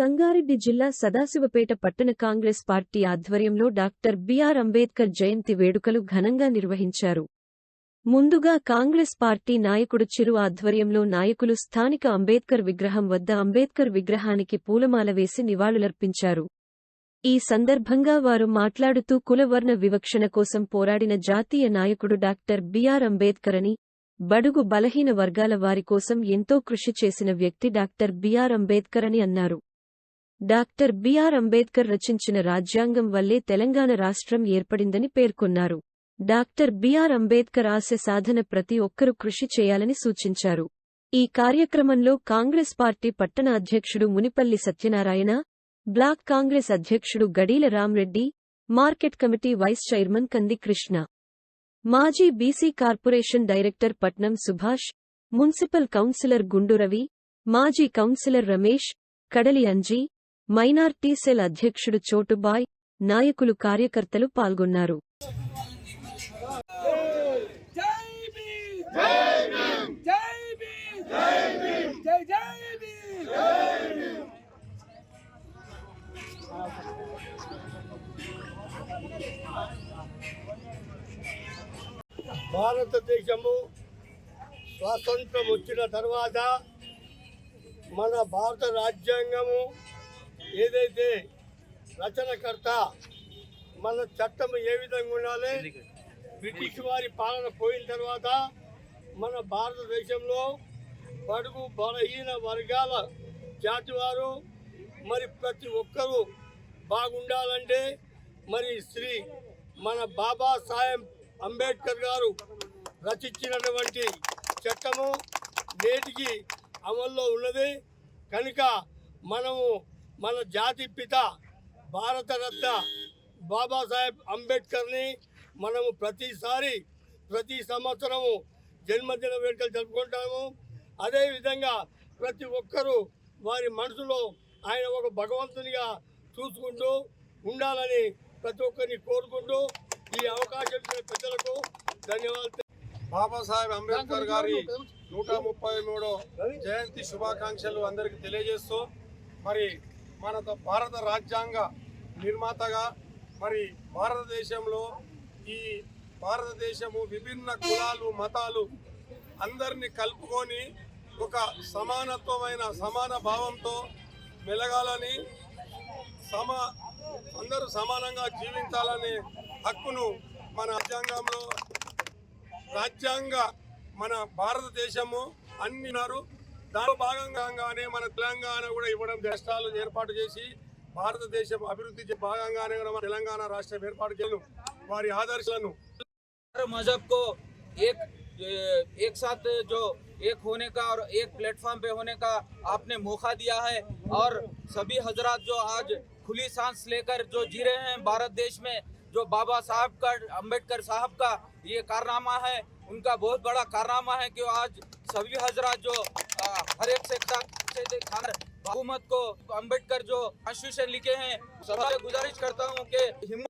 సంగారెడ్డి జిల్లా సదాశివపేట పట్టణ కాంగ్రెస్ పార్టీ ఆధ్వర్యంలో డాక్టర్ బిఆర్ అంబేద్కర్ జయంతి వేడుకలు ఘనంగా నిర్వహించారు. ముందుగా కాంగ్రెస్ పార్టీ నాయకుడు చిరు ఆధ్వర్యంలో నాయకులు స్థానిక అంబేద్కర్ విగ్రహం వద్ద అంబేద్కర్ విగ్రహానికి పూలమాల వేసి నివాళులర్పించారు. ఈ సందర్భంగా వారు మాట్లాడుతూ కులవర్ణ వివక్షణ కోసం పోరాడిన జాతీయ నాయకుడు డాక్టర్ బిఆర్ అంబేద్కర్ అని బడుగు బలహీన వర్గాల వారి కోసం ఎంతో కృషి చేసిన వ్యక్తి డాక్టర్ బిఆర్ అంబేద్కర్ అని అన్నారు. డాక్టర్ బిఆర్ అంబేద్కర్ రచించిన రాజ్యాంగం వల్లే తెలంగాణ రాష్ట్రం ఏర్పడిందని పేర్కొన్నారు. డాక్టర్ బిఆర్ అంబేద్కర్ ఆశ సాధన ప్రతి ఒక్కరూ కృషి చేయాలని సూచించారు. ఈ కార్యక్రమంలో కాంగ్రెస్ పార్టీ పట్టణ అధ్యక్షుడు మునిపల్లి సత్యనారాయణ బ్లాక్ కాంగ్రెస్ అధ్యక్షుడు Gadila Ramreddy market committee vice chairman Kandi Krishna మాజీ బీసీ కార్పొరేషన్ డైరెక్టర్ పట్నం సుభాష్ మున్సిపల్ కౌన్సిలర్ గుండు రవి మాజీ కౌన్సిలర్ రమేష్ కడలి అంజీ మైనార్టీ సెల్ అధ్యక్షుడు చోటుబాయ్ నాయకులు కార్యకర్తలు పాల్గొన్నారు. భారతదేశము స్వాతంత్రం వచ్చిన తర్వాత మన భారత రాజ్యాంగము ఏదైతే రచనకర్త మన చట్టం ఏ విధంగా ఉండాలి? బ్రిటిష్ వారి పాలన పోయిన తర్వాత మన భారతదేశంలో బడుగు బలహీన వర్గాల జాతి వారు మరి ప్రతి ఒక్కరూ బాగుండాలంటే మరి శ్రీ మన బాబా సాహెబ్ అంబేద్కర్ గారు రచించినటువంటి చట్టము నేటికి అమల్లో ఉన్నది. కనుక మనము మన జాతి పిత భారతరత్న బాబాసాహెబ్ అంబేద్కర్ని మనము ప్రతిసారి ప్రతి సంవత్సరము జన్మదిన వేడుకలు జరుపుకుంటాము. అదేవిధంగా ప్రతి ఒక్కరూ వారి మనసులో ఆయన ఒక భగవంతునిగా చూసుకుంటూ ఉండాలని ప్రతి ఒక్కరిని కోరుకుంటూ ఈ అవకాశం ఇచ్చిన పెద్దలకు ధన్యవాదాలు బాబాసాహెబ్ అంబేద్కర్ గారి నూట ముప్పై మూడో జయంతి శుభాకాంక్షలు అందరికీ తెలియజేస్తూ మరి మన భారత రాజ్యాంగ నిర్మాతగా మరి భారతదేశంలో ఈ భారతదేశము విభిన్న కులాలు మతాలు అందరినీ కలుపుకొని ఒక సమానత్వమైన సమాన భావంతో మెలగాలని సమా అందరూ సమానంగా జీవించాలనే హక్కును మన రాజ్యాంగంలో రాజ్యాంగ మన భారతదేశము అన్నినారు దానిలో భాగంగానే మన తెలంగాణ కూడా ఇవ్వడం రాష్ట్రాలు ఏర్పాటు చేసి భారతదేశం అభివృద్ధి చే- భాగంగానే కూడా మన తెలంగాణ రాష్ట్రం ఏర్పాటు చేయను వారి ఆదర్శాలను हर मजहब को एक एक साथ जो एक होने का और एक प्लेटफॉर्म पे होने का आपने मौका दिया है और सभी हजरात जो आज खुली सांस लेकर जो जी रहे हैं भारत देश में जो बाबा साहब का अंबेडकर साहब का ये कारनामा है उनका बहुत बड़ा कारनामा है कि आज सभी हजरात जो आ, हर एक से से खाना हुकूमत को अंबेडकर जो कॉन्स्टिट्यूशन लिखे हैं सबसे गुजारिश करता हूँ कि हिम्मत